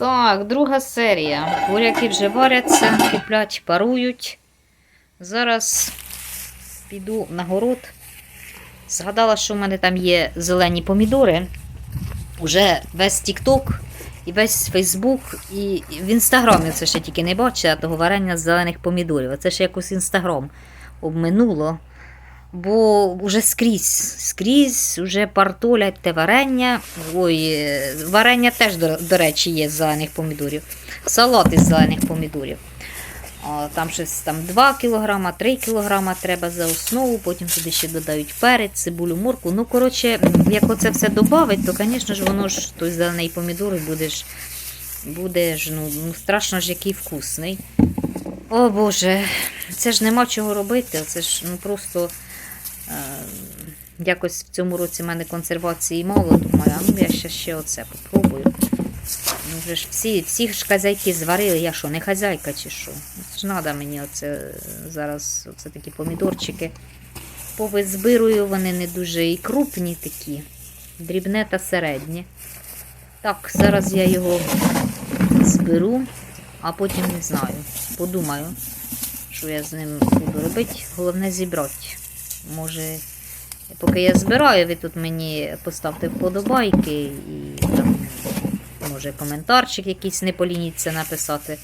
Так, друга серія. Буряки вже варяться, киплять, парують. Зараз піду на город. Згадала, що в мене там є зелені помідори. Уже весь TikTok і весь Фейсбук, і в інстаграмі це ще тільки не бачила того варення з зелених помідорів. Оце ще якось інстаграм обминуло. Бо вже скрізь, скрізь вже партолять те варення. Ой, варення теж, до, до речі, є з зелених помідорів. Салат із зелених помідорів. А, Там щось там 2 кг, 3 кг треба за основу, потім туди ще додають перець, цибулю, морку. Ну, коротше, як оце все додавить, то, звісно ж, воно ж той зелений помідор буде ж, ну, ну, страшно ж який вкусний. О Боже, це ж нема чого робити. Це ж ну просто якось в цьому році в мене консервації мало. Думаю, а ну я ще, ще оце попробую. Ну, вже ж всі, всі ж хазяйки зварили, я що, не хазяйка чи що? Це ж треба мені оце е, зараз оце такі помідорчики. Повизбирую, вони не дуже і крупні такі, дрібне та середнє. Так, зараз я його зберу, а потім не знаю. Подумаю, що я з ним буду робити. Головне зібрати. Може, поки я збираю, ви тут мені поставте вподобайки і там, може, коментарчик якийсь не полініться написати.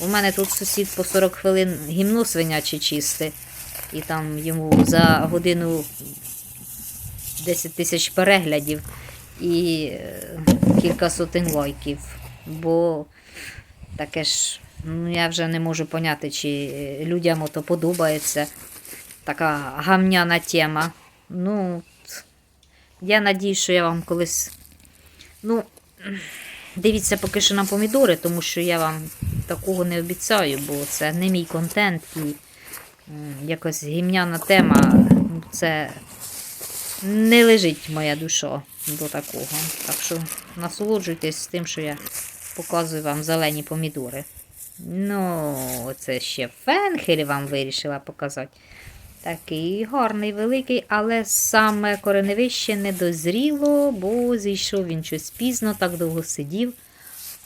У мене тут сусід по 40 хвилин гімно свиняче чисте, і там йому за годину 10 тисяч переглядів і е, кілька сотень лайків. Бо таке ж, ну я вже не можу поняти, чи е, людям ото подобається така гамняна тема. Ну, я надію, що я вам колись. Ну, дивіться поки що на помідори, тому що я вам такого не обіцяю, бо це не мій контент і якось гімняна тема. ну, Це не лежить моя душа до такого. Так що насолоджуйтесь тим, що я показую вам зелені помідори. Ну, це ще фенхель вам вирішила показати. Такий гарний, великий, але саме кореневище не дозріло, бо зійшов він щось пізно, так довго сидів,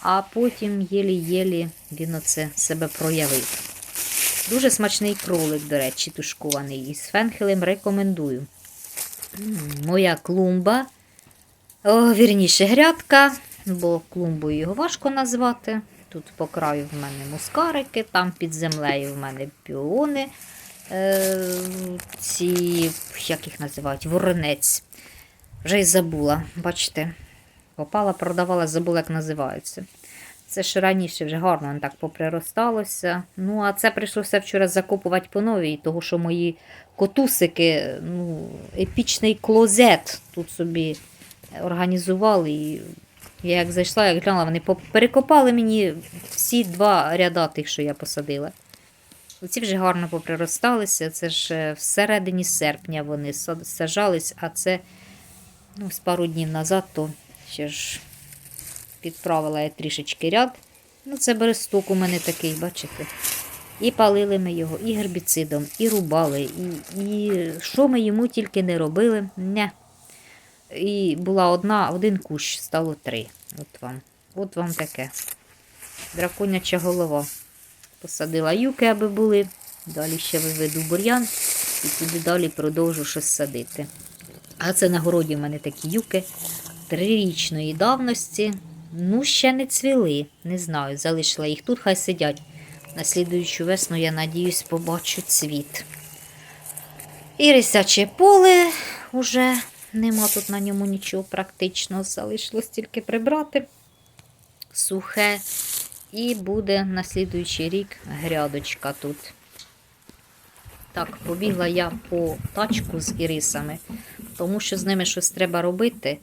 а потім єлі-єлі він оце себе проявив. Дуже смачний кролик, до речі, тушкований. Із фенхелем рекомендую. Моя клумба. О, вірніше, грядка, бо клумбою його важко назвати. Тут по краю в мене мускарики, там під землею в мене піони. Е, ці, як їх називають, воронець. Вже й забула, бачите. Попала, продавала, забула, як називаються. Це ж раніше вже гарно воно так поприросталося. Ну, а це прийшлося вчора закопувати по новій, тому що мої котусики, ну, епічний клозет тут собі організували. І я як зайшла, як глянула, вони перекопали мені всі два ряда тих, що я посадила. Оці вже гарно поприросталися. Це ж е, всередині серпня вони саджались, а це ну, з пару днів назад, то ще ж підправила я трішечки ряд. Ну, це бересток у мене такий, бачите. І палили ми його і гербіцидом, і рубали, і, і що ми йому тільки не робили. Не. І була одна, один кущ, стало три. От вам. От вам таке. Драконяча голова. Посадила юки, аби були. Далі ще виведу бур'ян і туди далі продовжу щось садити. А це на городі в мене такі юки трирічної давності. Ну, ще не цвіли. Не знаю, залишила їх тут, хай сидять. На слідуючу весну, я надіюсь, побачу цвіт. І рисяче поле уже нема тут на ньому нічого практично. Залишилось тільки прибрати сухе. І буде на слідуючий рік грядочка тут. Так, побігла я по тачку з ірисами, тому що з ними щось треба робити.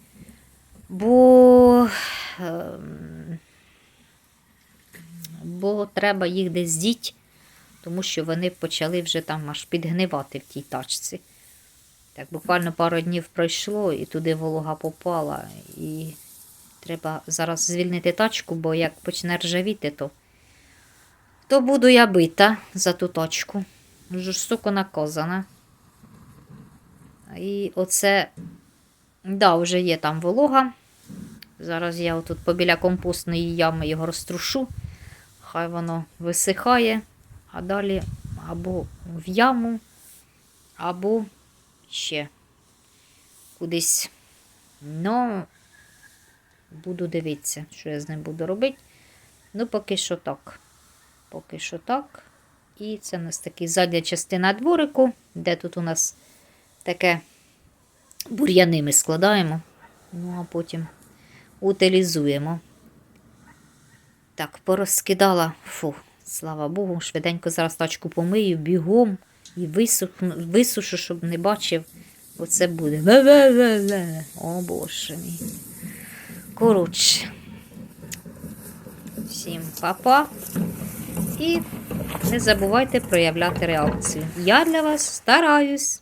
Бо, ем, бо треба їх десь діть, тому що вони почали вже там аж підгнивати в тій тачці. Так, буквально пару днів пройшло, і туди волога попала. І треба зараз звільнити тачку, бо як почне ржавіти, то, то буду я бита за ту тачку. Жорстоко наказана. І оце, да, вже є там волога. Зараз я отут побіля компостної ями його розтрушу. Хай воно висихає, а далі або в яму, або ще кудись. Ну, буду дивитися, що я з ним буду робити. Ну, поки що так. Поки що так. І це у нас така задня частина дворику, де тут у нас таке бур'яни ми складаємо. Ну, а потім утилізуємо. Так, порозкидала. Фу, слава Богу, швиденько зараз тачку помию, бігом і висухну, висушу, щоб не бачив. Оце буде. О, боже мій. Коротше. Всім па-па. І не забувайте проявляти реакцію. Я для вас стараюсь.